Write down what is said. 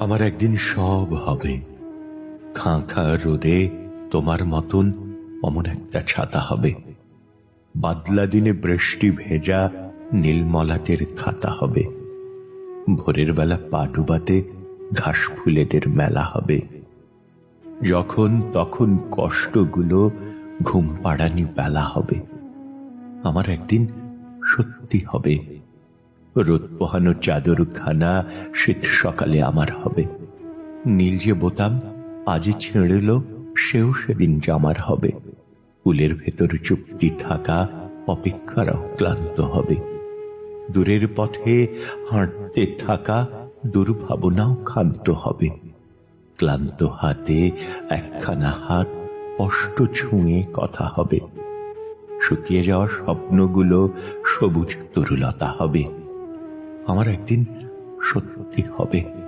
আমার একদিন সব হবে। খাঁ খাঁ রোদে তোমার মতন অমন একটা ছাতা হবে। বাদলা দিনে বৃষ্টি ভেজা নীলমলাটের খাতা হবে। ভোরের বেলা পা ডুবাতে ঘাস ফুলেদের মেলা হবে। যখন তখন কষ্টগুলো ঘুম পাড়ানি বেলা হবে। আমার একদিন সত্যি হবে। রোদ পোহানো চাদর খানা শীত সকালে আমার হবে। নীল যে বোতাম, আজই ছেড়েল সেও সেদিন জামার হবে। কুলের ভেতর চুক্তি থাকা, অপেক্ষার ক্লান্ত হবে। দূরের পথে হাঁটতে থাকা, দুর্ভাবনাও ক্ষান্ত হবে। ক্লান্ত হাতে একখানা হাত কষ্ট ছুঁয়ে কথা হবে। শুকিয়ে যাওয়া স্বপ্নগুলো সবুজ তরুলতা হবে। আমার একদিন সত্যি হবে।